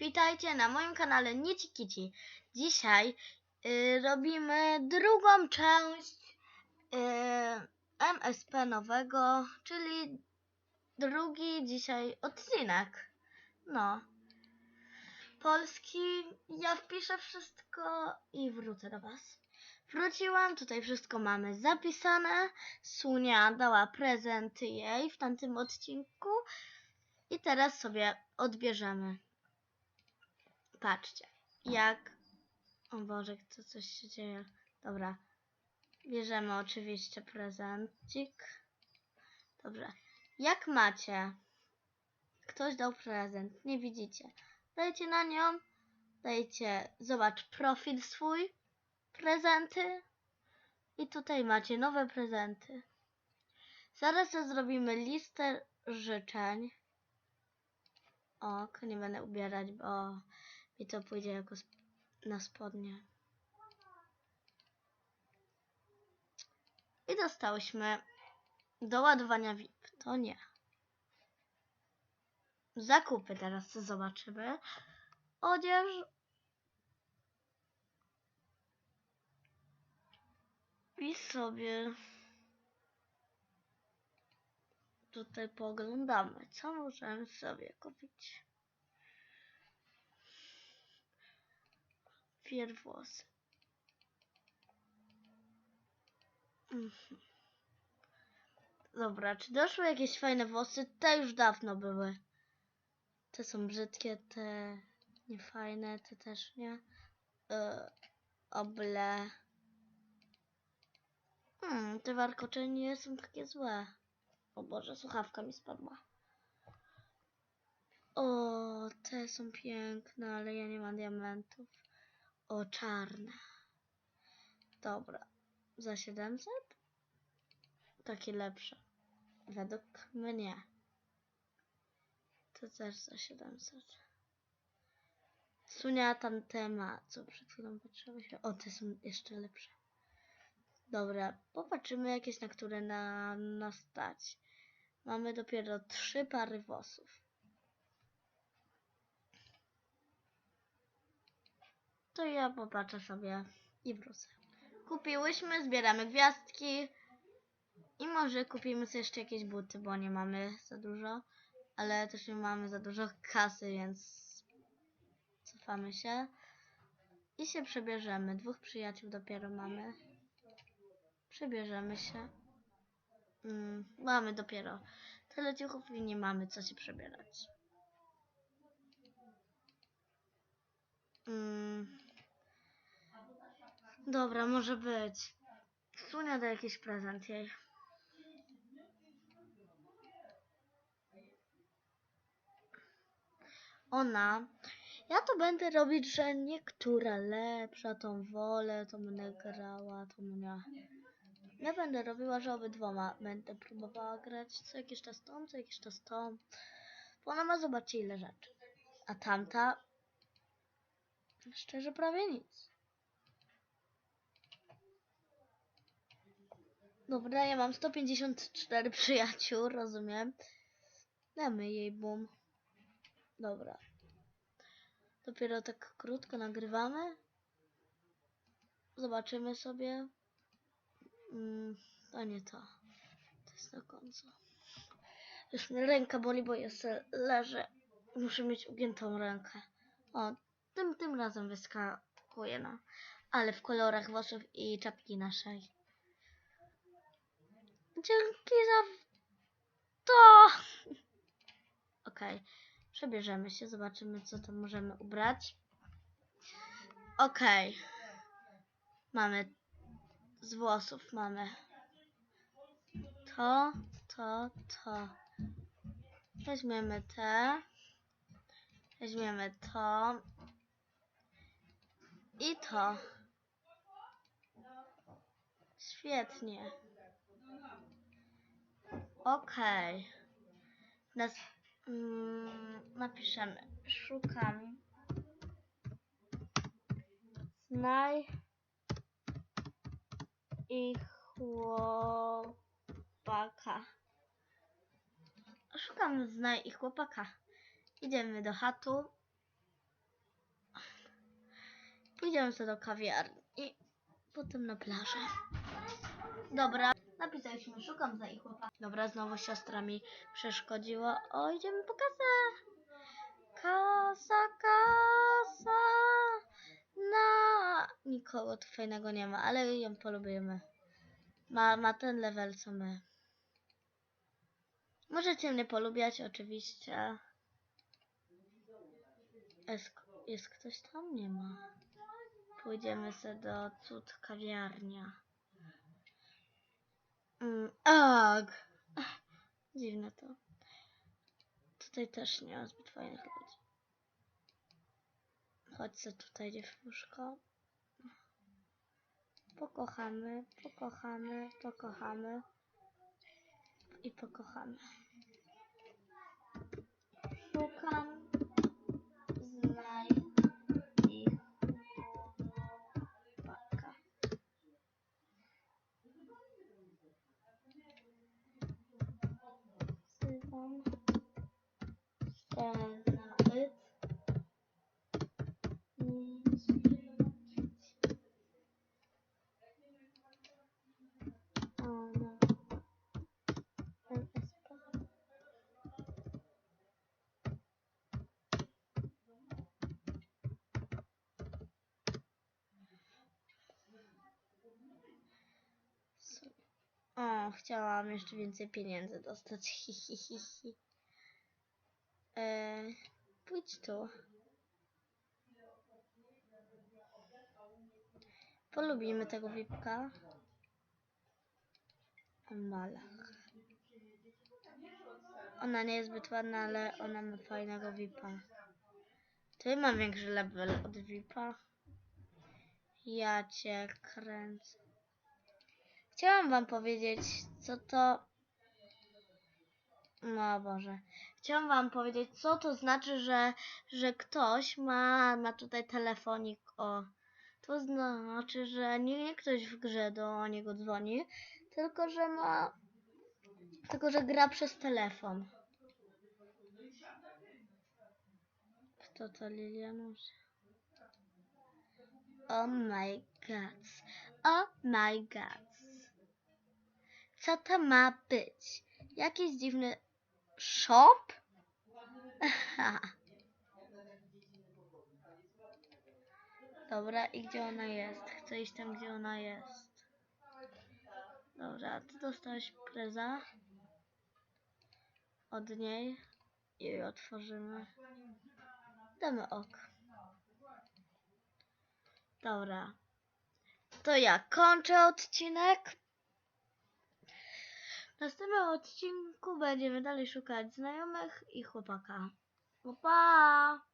Witajcie na moim kanale Nici Kici. Dzisiaj y, robimy drugą część y, MSP nowego, czyli drugi dzisiaj odcinek. No. Polski. Ja wpiszę wszystko i wrócę do Was. Wróciłam, tutaj wszystko mamy zapisane. Sunia dała prezent jej w tamtym odcinku. I teraz sobie odbierzemy. Patrzcie, jak. O Boże, to coś się dzieje. Dobra. Bierzemy oczywiście prezencik. Dobrze. Jak macie? Ktoś dał prezent, nie widzicie. Dajcie na nią. Dajcie, zobacz profil swój. Prezenty. I tutaj macie nowe prezenty. Zaraz to zrobimy listę życzeń. Ok, nie będę ubierać, bo mi to pójdzie jako sp- na spodnie. I dostałyśmy do ładowania VIP. To nie. Zakupy teraz zobaczymy. Odzież. I sobie tutaj poglądamy, co możemy sobie kupić. Pierw włosy. Mhm. Dobra, czy doszły jakieś fajne włosy? Te już dawno były. Te są brzydkie, te niefajne, te też nie. Yy, oble. Hmm, te warkocze nie są takie złe. O Boże, słuchawka mi spadła. O, te są piękne, ale ja nie mam diamentów. O, czarne. Dobra. Za 700? Takie lepsze. Według mnie. To też za 700. Sunia tamte ma, co przed chwilą patrzyłyśmy. O, te są jeszcze lepsze. Dobra, popatrzymy jakieś, na które na nas stać. Mamy dopiero trzy pary włosów. To ja popatrzę sobie i wrócę. Kupiłyśmy, zbieramy gwiazdki i może kupimy sobie jeszcze jakieś buty, bo nie mamy za dużo, ale też nie mamy za dużo kasy, więc cofamy się i się przebierzemy. Dwóch przyjaciół dopiero mamy. Przebierzemy się. Mm, mamy dopiero tyle ciuchów i nie mamy co się przebierać. Mm. Dobra, może być. Sunia da jakiś prezent jej. Ona. Ja to będę robić, że niektóra lepsza, tą wolę, tą będę grała, tą nie. Ja będę robiła, że obydwoma będę próbowała grać co jakiś czas tą, co jakiś czas tą. Bo ona ma zobaczcie ile rzeczy. A tamta szczerze prawie nic. Dobra, ja mam 154 przyjaciół, rozumiem. Damy jej boom. Dobra. Dopiero tak krótko nagrywamy. Zobaczymy sobie. Mm, to nie to. To jest do końca. Już mnie ręka boli, bo ja se leżę. Muszę mieć ugiętą rękę. O, tym, tym razem wyskakuje na. Ale w kolorach włosów i czapki naszej. Dzięki za to. Okej, przebierzemy się, zobaczymy co tam możemy ubrać. Okej. Mamy z włosów mamy to, to, to. Weźmiemy te. Weźmiemy to. I to. Świetnie. Okej. Nas, mm, napiszemy. Szukam. Znaj i chłopaka. Szukam znaj i chłopaka. Idziemy do chatu. Pójdziemy sobie do kawiarni i potem na plażę. Dobra, napisaliśmy, szukam za ich chłopak. Dobra, znowu siostra mi przeszkodziła. O, idziemy po kasę. Kasa, kasa. Na nikogo tu fajnego nie ma, ale ją polubimy. Ma, ma ten level co my. Możecie mnie polubiać oczywiście. Jest, jest ktoś tam? Nie ma. Pójdziemy sobie do cud kawiarnia. Mm, Dziwne to. Tutaj też nie ma zbyt fajnych ludzi. Chodź se tutaj dziewuszko. Pokochamy, pokochamy, pokochamy i pokochamy. Szukam, znaj ich chłopaka. Wzywam Stenadyt. Ona. MSP. O, chciałam jeszcze więcej pieniędzy dostać. Hi. E, pójdź tu. Polubimy tego wipka. Malach. Ona nie jest zbyt ładna, ale ona ma fajnego vipa. Ty mam większy level od vipa. Ja cię kręcę. Chciałam wam powiedzieć, co to... No Boże. Chciałam wam powiedzieć, co to znaczy, że, że ktoś ma, ma tutaj telefonik, o. To znaczy, że nie, nie ktoś w grze do niego dzwoni, tylko że ma... Tylko, że gra przez telefon. Kto to Lilianusz? Oh my god. Oh my god. Co to ma być? Jakiś dziwny shop? Dobra, i gdzie ona jest? Chcę iść tam, gdzie ona jest. Dobra, ty dostałeś preza od niej i otworzymy. Damy ok. Dobra. To ja kończę odcinek. W następnym odcinku będziemy dalej szukać znajomych i chłopaka. Pa! pa!